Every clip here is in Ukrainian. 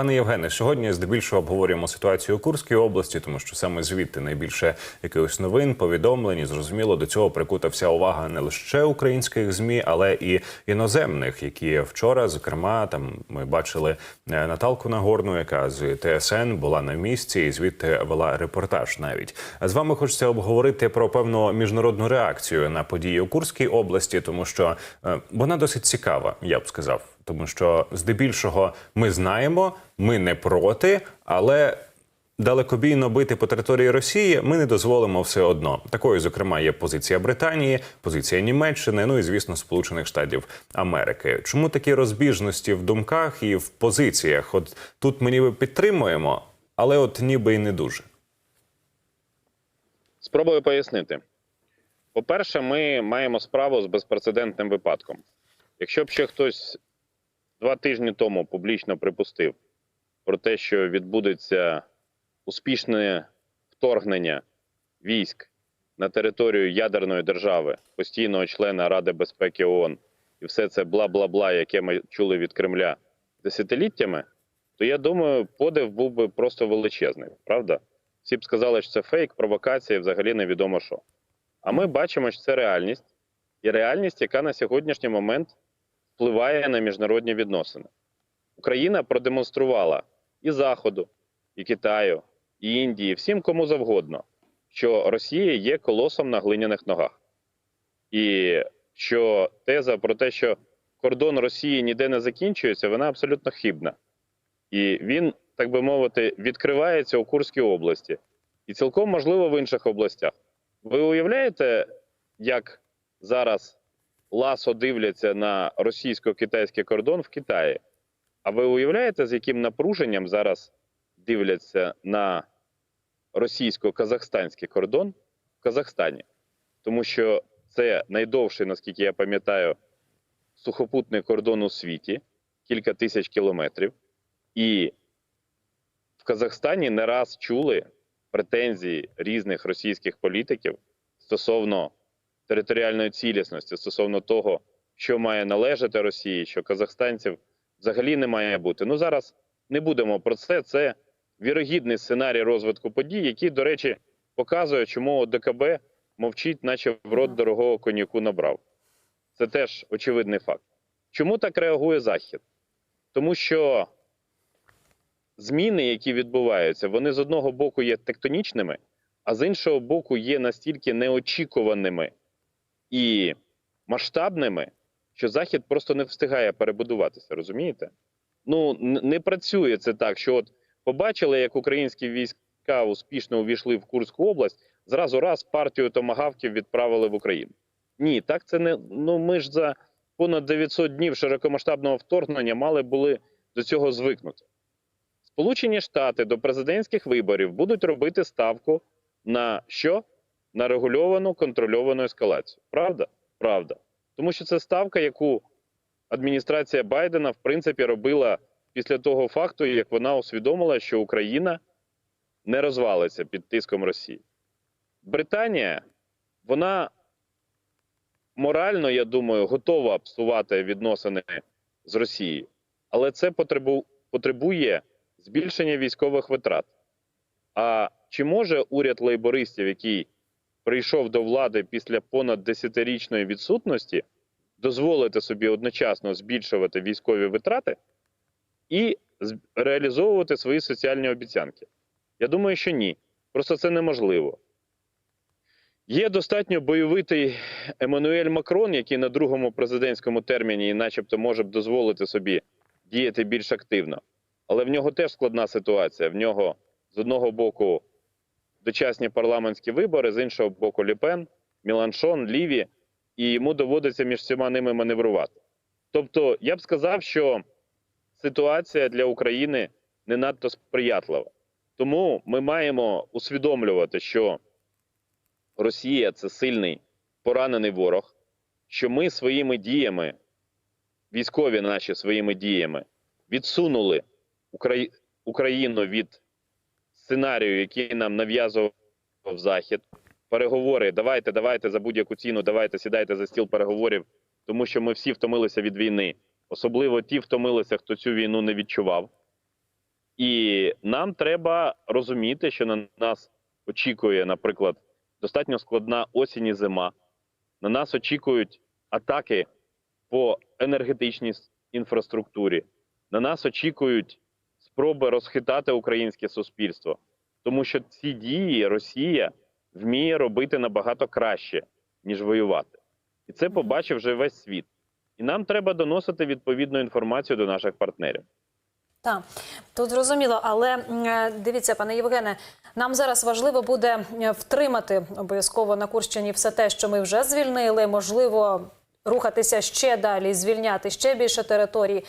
Пане Євгене, сьогодні здебільшого обговорюємо ситуацію у Курській області, тому що саме звідти найбільше якихось новин, повідомлень. І, Зрозуміло, до цього прикута вся увага не лише українських змі, але і іноземних, які вчора, зокрема, там ми бачили е, Наталку Нагорну, яка з ТСН була на місці і звідти вела репортаж. Навіть з вами хочеться обговорити про певну міжнародну реакцію на події у Курській області, тому що е, вона досить цікава, я б сказав. Тому що здебільшого ми знаємо, ми не проти, але далекобійно бити по території Росії ми не дозволимо все одно. Такою, зокрема, є позиція Британії, позиція Німеччини, ну і звісно, Сполучених Штатів Америки. Чому такі розбіжності в думках і в позиціях? От тут ми ніби підтримуємо, але от ніби і не дуже. Спробую пояснити. По-перше, ми маємо справу з безпрецедентним випадком. Якщо б ще хтось два тижні тому публічно припустив про те, що відбудеться успішне вторгнення військ на територію ядерної держави, постійного члена Ради безпеки ООН, і все це бла-бла-бла, яке ми чули від Кремля десятиліттями, то я думаю, подив був би просто величезний, правда? Всі б сказали, що це фейк, провокація, взагалі невідомо що. А ми бачимо, що це реальність, і реальність, яка на сьогоднішній момент впливає на міжнародні відносини. Україна продемонструвала і Заходу, і Китаю, і Індії, всім кому завгодно, що Росія є колосом на глиняних ногах. І що теза про те, що кордон Росії ніде не закінчується, вона абсолютно хибна. І він, так би мовити, відкривається у Курській області і цілком можливо в інших областях. Ви уявляєте, як зараз ласо дивляться на російсько-китайський кордон в Китаї? А ви уявляєте, з яким напруженням зараз дивляться на російсько-казахстанський кордон в Казахстані? Тому що це найдовший, наскільки я пам'ятаю, сухопутний кордон у світі, кілька тисяч кілометрів. І в Казахстані не раз чули претензії різних російських політиків стосовно територіальної цілісності, стосовно того, що має належати Росії, що казахстанців взагалі не має бути. Ну зараз не будемо про це. Це вірогідний сценарій розвитку подій, який, до речі, показує, чому ОДКБ мовчить, наче в рот дорогого коньяку набрав. Це теж очевидний факт. Чому так реагує Захід? Тому що зміни, які відбуваються, вони з одного боку є тектонічними, а з іншого боку є настільки неочікуваними і масштабними, що Захід просто не встигає перебудуватися. Розумієте? Ну не працює це так, що от побачили, як українські війська успішно увійшли в Курську область, зразу раз партію томагавків відправили в Україну. Ні, так це не ну ми ж за понад 900 днів широкомасштабного вторгнення мали були до цього звикнути. Сполучені Штати до президентських виборів будуть робити ставку на що? На регульовану контрольовану ескалацію. Правда? Правда. Тому що це ставка, яку адміністрація Байдена в принципі робила після того факту, як вона усвідомила, що Україна не розвалиться під тиском Росії. Британія, вона морально, я думаю, готова псувати відносини з Росією, але це потребу, потребує збільшення військових витрат. А чи може уряд лейбористів, який прийшов до влади після понад десятирічної відсутності, дозволити собі одночасно збільшувати військові витрати і реалізовувати свої соціальні обіцянки? Я думаю, що ні. Просто це неможливо. Є достатньо бойовитий Еммануель Макрон, який на другому президентському терміні, начебто, може б дозволити собі діяти більш активно. Але в нього теж складна ситуація. В нього з одного боку дочасні парламентські вибори, з іншого боку Ліпен, Міланшон, Ліві, і йому доводиться між всіма ними маневрувати. Тобто, я б сказав, що ситуація для України не надто сприятлива. Тому ми маємо усвідомлювати, що Росія це сильний поранений ворог, що ми своїми діями, військові наші своїми діями, відсунули Украї... Україну від сценарію, який нам нав'язував Захід. Переговори, давайте, давайте за будь-яку ціну, давайте сідайте за стіл переговорів, тому що ми всі втомилися від війни. Особливо ті втомилися, хто цю війну не відчував. І нам треба розуміти, що на нас очікує, наприклад, достатньо складна осінь і зима. На нас очікують атаки по енергетичній інфраструктурі. На нас очікують спроби розхитати українське суспільство, тому що ці дії Росія вміє робити набагато краще, ніж воювати. І це побачив вже весь світ. І нам треба доносити відповідну інформацію до наших партнерів. Так, тут зрозуміло, але е, дивіться, пане Євгене, нам зараз важливо буде е, втримати обов'язково на Курщині все те, що ми вже звільнили. Можливо, рухатися ще далі, звільняти ще більше територій.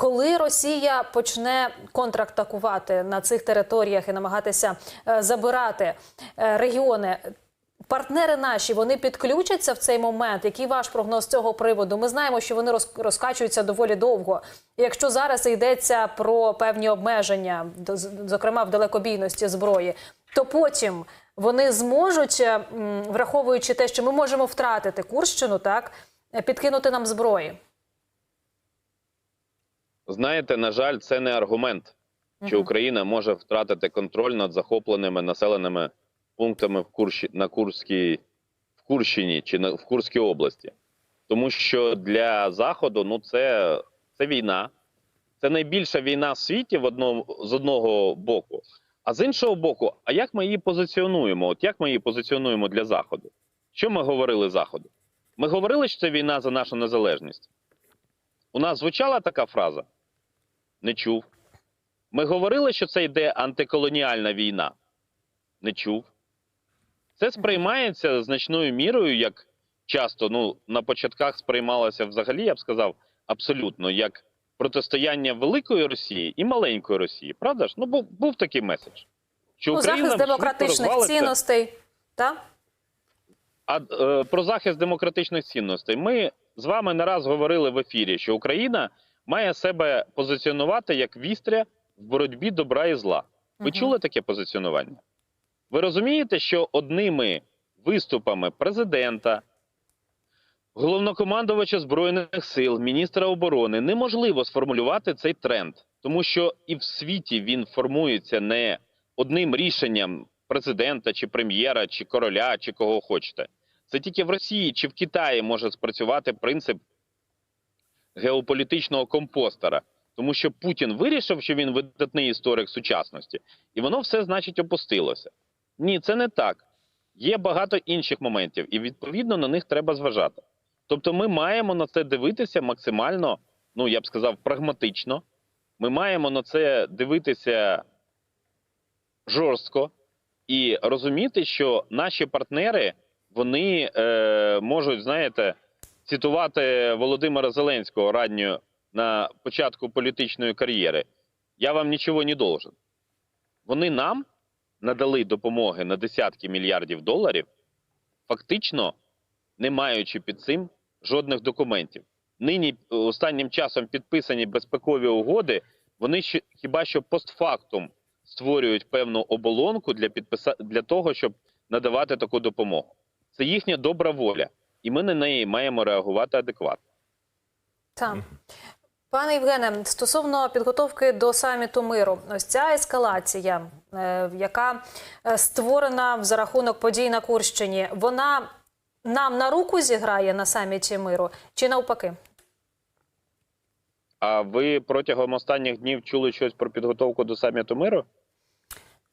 Коли Росія почне контрактакувати на цих територіях і намагатися е, забирати е, регіони, Партнери наші вони підключаться в цей момент. Який ваш прогноз цього приводу? Ми знаємо, що вони розкачуються доволі довго. Якщо зараз йдеться про певні обмеження, зокрема в далекобійності зброї, то потім вони зможуть, е, враховуючи те, що ми можемо втратити Курщину, так підкинути нам зброї. Знаєте, на жаль, це не аргумент, що Україна може втратити контроль над захопленими населеними пунктами в Курщі, на Курській, в Курщині чи на, в Курській області. Тому що для Заходу ну, це, це війна. Це найбільша війна в світі в одному, з одного боку. А з іншого боку, а як ми її позиціонуємо? От як ми її позиціонуємо для Заходу? Що ми говорили Заходу? Ми говорили, що це війна за нашу незалежність. У нас звучала така фраза? Не чув. Ми говорили, що це йде антиколоніальна війна. Не чув. Це сприймається значною мірою, як часто ну, на початках сприймалося взагалі, я б сказав, абсолютно як протистояння великої Росії і маленької Росії. Правда ж? Ну, був, був такий меседж. Що Ну, захист демократичних цінностей. Так? А е, про захист демократичних цінностей ми з вами не раз говорили в ефірі, що Україна має себе позиціонувати як вістря в боротьбі добра і зла. Ви Мгм. чули таке позиціонування? Ви розумієте, що одними виступами президента, головнокомандувача збройних сил, міністра оборони неможливо сформулювати цей тренд, тому що і в світі він формується не одним рішенням президента, чи прем'єра, чи короля, чи кого хочете. Це тільки в Росії чи в Китаї може спрацювати принцип геополітичного компостера. Тому що Путін вирішив, що він видатний історик сучасності, і воно все, значить, опустилося. Ні, це не так. Є багато інших моментів, і відповідно на них треба зважати. Тобто, ми маємо на це дивитися максимально, ну я б сказав, прагматично. Ми маємо на це дивитися жорстко і розуміти, що наші партнери вони е, можуть, знаєте, цитувати Володимира Зеленського ранньо на початку політичної кар'єри. Я вам нічого не должен. Вони нам надали допомоги на десятки мільярдів доларів, фактично не маючи під цим жодних документів. Нині е, останнім часом підписані безпекові угоди, вони ще хіба що постфактум створюють певну оболонку для підписа... для того, щоб надавати таку допомогу. Це їхня добра воля, і ми на неї маємо реагувати адекватно. Так. Пане Євгене, стосовно підготовки до саміту миру, ось ця ескалація, е, яка е, створена за рахунок подій на Курщині, вона нам на руку зіграє на саміті миру чи навпаки? А ви протягом останніх днів чули щось про підготовку до саміту миру?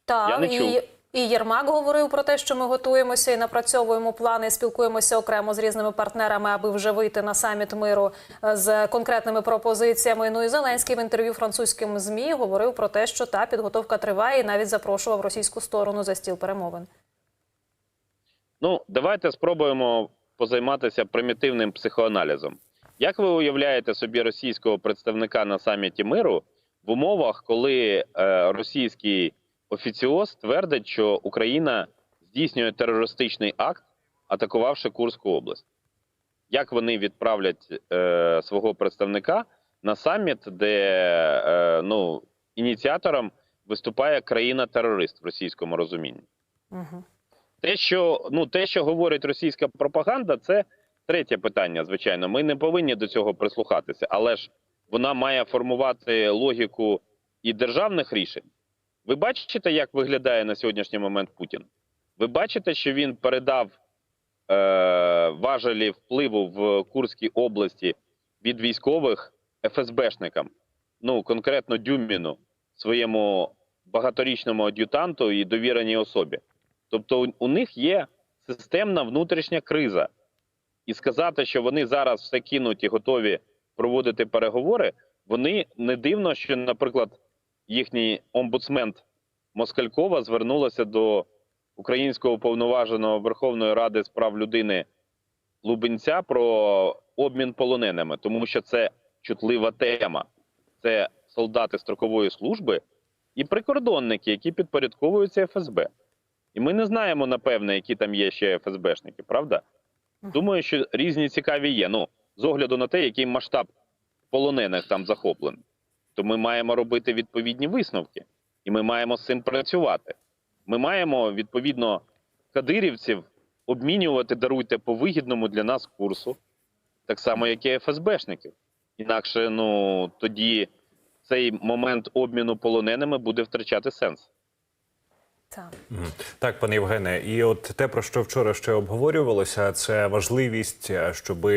Так, Я не чув. і, і Єрмак говорив про те, що ми готуємося і напрацьовуємо плани, спілкуємося окремо з різними партнерами, аби вже вийти на саміт миру е, з конкретними пропозиціями. Ну і Зеленський в інтерв'ю французьким змі говорив про те, що та підготовка триває, і навіть запрошував російську сторону за стіл перемовин. Ну, давайте спробуємо позайматися примітивним психоаналізом. Як ви уявляєте собі російського представника на саміті миру в умовах, коли е, російський офіціоз твердить, що Україна здійснює терористичний акт, атакувавши Курську область? Як вони відправлять е, свого представника на саміт, де е, ну, ініціатором виступає країна-терорист в російському розумінні? Угу. Те, що ну те, що говорить російська пропаганда, це третє питання. Звичайно, ми не повинні до цього прислухатися, але ж вона має формувати логіку і державних рішень. Ви бачите, як виглядає на сьогоднішній момент Путін? Ви бачите, що він передав е, важелі впливу в Курській області від військових ФСБшникам, ну конкретно Дюміну, своєму багаторічному ад'ютанту і довіреній особі. Тобто, у, у них є системна внутрішня криза. І сказати, що вони зараз все кинуть і готові проводити переговори, вони не дивно, що, наприклад, їхній омбудсмен Москалькова звернулася до українського повноваженого Верховної Ради з прав людини Лубенця про обмін полоненими, тому що це чутлива тема. Це солдати строкової служби і прикордонники, які підпорядковуються ФСБ. І ми не знаємо, напевне, які там є ще ФСБшники, правда? Думаю, що різні цікаві є. Ну, з огляду на те, який масштаб полонених там захоплений. То ми маємо робити відповідні висновки, і ми маємо з цим працювати. Ми маємо відповідно кадирівців обмінювати, даруйте по вигідному для нас курсу, так само, як і ФСБшників. Інакше, ну тоді цей момент обміну полоненими буде втрачати сенс. Так. Пане Євгене, і от те, про що вчора ще обговорювалося, це важливість, щоб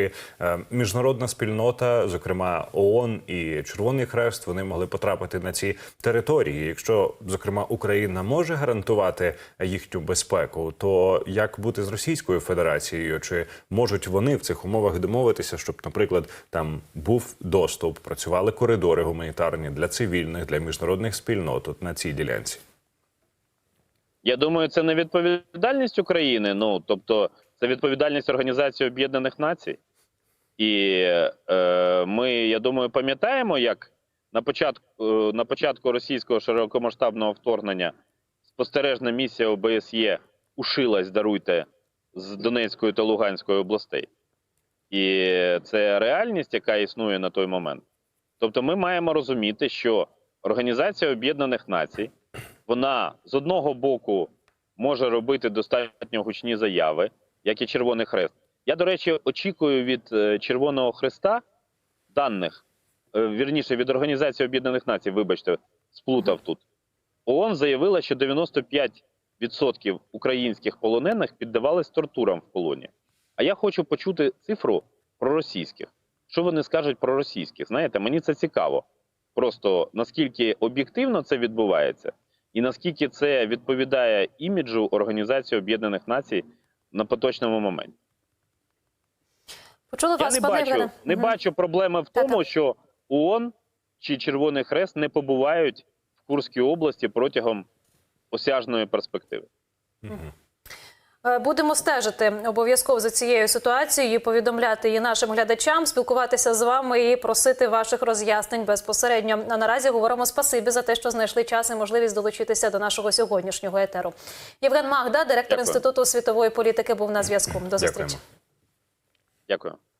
міжнародна спільнота, зокрема ООН і Червоний Хрест, вони могли потрапити на ці території. Якщо зокрема Україна може гарантувати їхню безпеку, то як бути з Російською Федерацією? Чи можуть вони в цих умовах домовитися, щоб, наприклад, там був доступ, працювали коридори гуманітарні для цивільних, для міжнародних спільнот от на цій ділянці? Я думаю, це не відповідальність України. Ну тобто, це відповідальність Організації Об'єднаних Націй. І е, ми, я думаю, пам'ятаємо, як на початку, е, на початку російського широкомасштабного вторгнення спостережна місія ОБСЄ ушилась, даруйте, з Донецької та Луганської областей. І це реальність, яка існує на той момент. Тобто, ми маємо розуміти, що Організація Об'єднаних Націй вона з одного боку може робити достатньо гучні заяви, як і Червоний Хрест. Я, до речі, очікую від е, Червоного Хреста даних, е, вірніше від Організації Об'єднаних Націй, вибачте, сплутав тут. ООН заявила, що 95% українських полонених піддавались тортурам в полоні. А я хочу почути цифру про російських. Що вони скажуть про російських? Знаєте, мені це цікаво. Просто наскільки об'єктивно це відбувається, і наскільки це відповідає іміджу Організації Об'єднаних Націй на поточному моменті. Почули Я вас, не бачу, Євгене? не угу. бачу проблеми в Так, тому, що ООН чи Червоний Хрест не побувають в Курській області протягом осяжної перспективи. Е, Будемо стежити обов'язково за цією ситуацією, повідомляти її нашим глядачам, спілкуватися з вами і просити ваших роз'яснень безпосередньо. А наразі говоримо спасибі за те, що знайшли час і можливість долучитися до нашого сьогоднішнього етеру. Євген Магда, директор Дякую. інституту світової політики, був на зв'язку. До зустрічі. Дякую. Дякую.